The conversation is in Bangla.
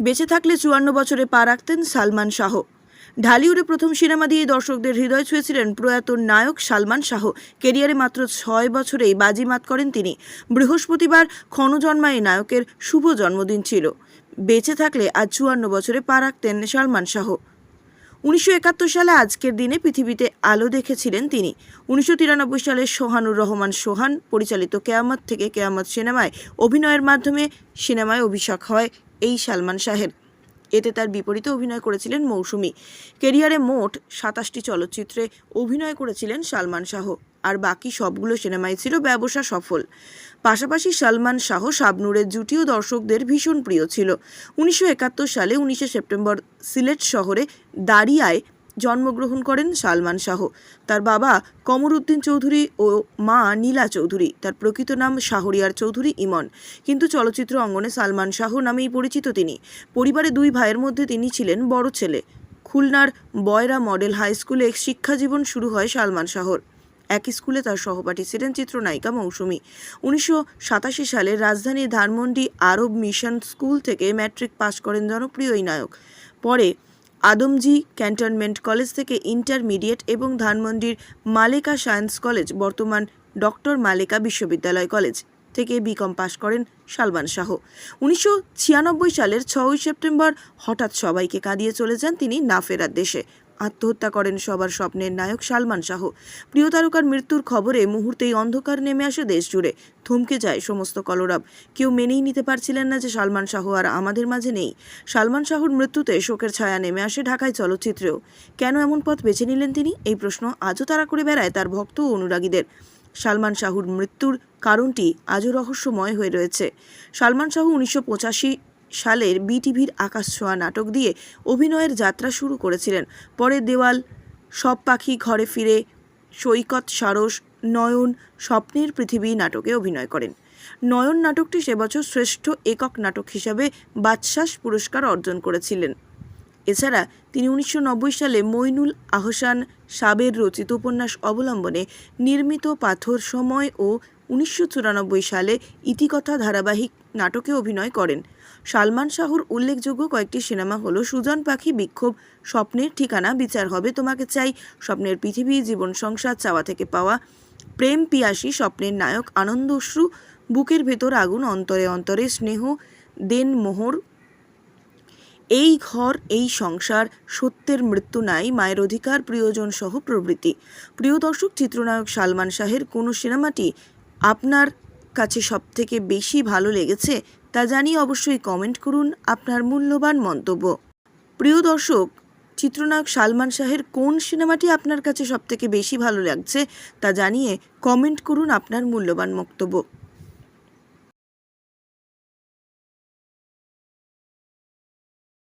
বেঁচে থাকলে চুয়ান্ন বছরে পা রাখতেন সালমান শাহ। ঢালিউডে প্রথম সিনেমা দিয়ে দর্শকদের হৃদয় ছুঁয়েছিলেন প্রয়াত নায়ক সালমান শাহ। কেরিয়ারে মাত্র ছয় বছরেই বাজিমাত করেন তিনি। বৃহস্পতিবার ক্ষণজন্মায় নায়কের শুভ জন্মদিন ছিল। বেঁচে থাকলে আজ চুয়ান্ন বছরে পা রাখতেন সালমান শাহ। উনিশশো একাত্তর সালে আজকের দিনে পৃথিবীতে আলো দেখেছিলেন তিনি। উনিশশো তিরানব্বই সালে সোহানুর রহমান সোহান পরিচালিত কেয়ামত থেকে কেয়ামত সিনেমায় অভিনয়ের মাধ্যমে সিনেমায় অভিষেক হয় এই সালমান শাহের। এতে তার বিপরীতে অভিনয় করেছিলেন মৌসুমী। কেরিয়ারে মোট সাতাশটি চলচ্চিত্রে অভিনয় করেছিলেন সালমান শাহ। আর বাকি সবগুলো সিনেমায় ছিল ব্যবসা সফল। পাশাপাশি সালমান শাহ শাবনুরের জুটিও দর্শকদের ভীষণ প্রিয় ছিল। উনিশশো একাত্তর সালে উনিশে সেপ্টেম্বর সিলেট শহরে দাঁড়িয়ায় জন্মগ্রহণ করেন সালমান শাহ। তার বাবা কমরুদ্দিন চৌধুরী ও মা নীলা চৌধুরী। তার প্রকৃত নাম শাহরিয়ার চৌধুরী ইমন। কিন্তু চলচ্চিত্র অঙ্গনে সালমান শাহ নামেই পরিচিত তিনি। পরিবারে দুই ভাইয়ের মধ্যে তিনি ছিলেন বড় ছেলে। খুলনার বয়রা মডেল হাই স্কুলে শিক্ষাজীবন শুরু হয় সালমান শাহর। একই স্কুলে তার সহপাঠী ছিলেন চিত্রনায়িকা মৌসুমী। উনিশশো সালে রাজধানীর ধানমন্ডি আরব মিশন স্কুল থেকে ম্যাট্রিক পাশ করেন জনপ্রিয় নায়ক। পরে আদমজি ক্যান্টনমেন্ট কলেজ থেকে ইন্টারমিডিয়েট এবং ধানমন্ডির মালেকা সায়েন্স কলেজ, বর্তমান ডক্টর মালেকা বিশ্ববিদ্যালয় কলেজ থেকে বিকম পাশ করেন সালমান শাহ। উনিশশো ছিয়ানব্বই সালের ছয়ই সেপ্টেম্বর হঠাৎ সবাইকে কাঁদিয়ে চলে যান তিনি না ফেরার দেশে আত্মহত্যা করেন সবার স্বপ্নের নায়ক সালমান শাহ। প্রিয় তারকার মৃত্যুর খবরে মুহূর্তেই অন্ধকার নেমে আসে দেশ জুড়ে। থমকে যায় সমস্ত কলরব। কেউ মেনেই নিতে পারছিলেন না যে সালমান শাহ আর আমাদের মাঝে নেই। সালমান শাহুর মৃত্যুতে শোকের ছায়া নেমে আসে ঢাকায় চলচ্চিত্রেও। কেন এমন পথ বেছে নিলেন তিনি? এই প্রশ্ন আজও তারা করে বেড়ায় তার ভক্ত ও অনুরাগীদের। সালমান শাহুর মৃত্যুর কারণটি আজও রহস্যময় হয়ে রয়েছে। সালমান শাহু উনিশশো পঁচাশি সালের বিটিভির আকাশ ছোঁয়া নাটক দিয়ে অভিনয়ের যাত্রা শুরু করেছিলেন। পরে দেওয়াল, সব পাখি ঘরে ফিরে, সৈকত, সারস, নয়ন, স্বপ্নের পৃথিবী নাটকে অভিনয় করেন। নয়ন নাটকটি সে বছর শ্রেষ্ঠ একক নাটক হিসাবে বাদশাস পুরস্কার অর্জন করেছিলেন। এছাড়া তিনি উনিশশো নব্বই সালে মইনুল আহসান সাবের রচিত উপন্যাস অবলম্বনে নির্মিত পাথর সময় ও উনিশশো চুরানব্বই সালে ইতিকথা ধারাবাহিক নাটকে অভিনয় করেন। সালমান শাহুর উল্লেখযোগ্য কয়েকটি সিনেমা হলো সুজন পাখি বিক্ষোভ, স্বপ্নের ঠিকানা, বিচার হবে তোমাকে চাই, স্বপ্নের পৃথিবী, জীবন সংসার, চাওয়া থেকে পাওয়া, প্রেম পিয়াসী, স্বপ্নের নায়ক আনন্দশ্রু বুকের ভেতর আগুন, অন্তরে অন্তরে স্নেহ, দেন মোহর, এই ঘর, এই সংসার, সত্যের মৃত্যু নাই, মায়ের অধিকার প্রিয়জন সহ প্রভৃতি। প্রিয় দর্শক, চিত্রনায়ক সালমান শাহের কোনো সিনেমাটি আপনার কাছে সবথেকে বেশি ভালো লেগেছে তা জানিয়ে অবশ্যই কমেন্ট করুন আপনার মূল্যবান মন্তব্য। প্রিয় দর্শক, চিত্রনায়ক সালমান শাহের কোন সিনেমাটি আপনার কাছে সবথেকে বেশি ভালো লাগছে তা জানিয়ে কমেন্ট করুন আপনার মূল্যবান বক্তব্য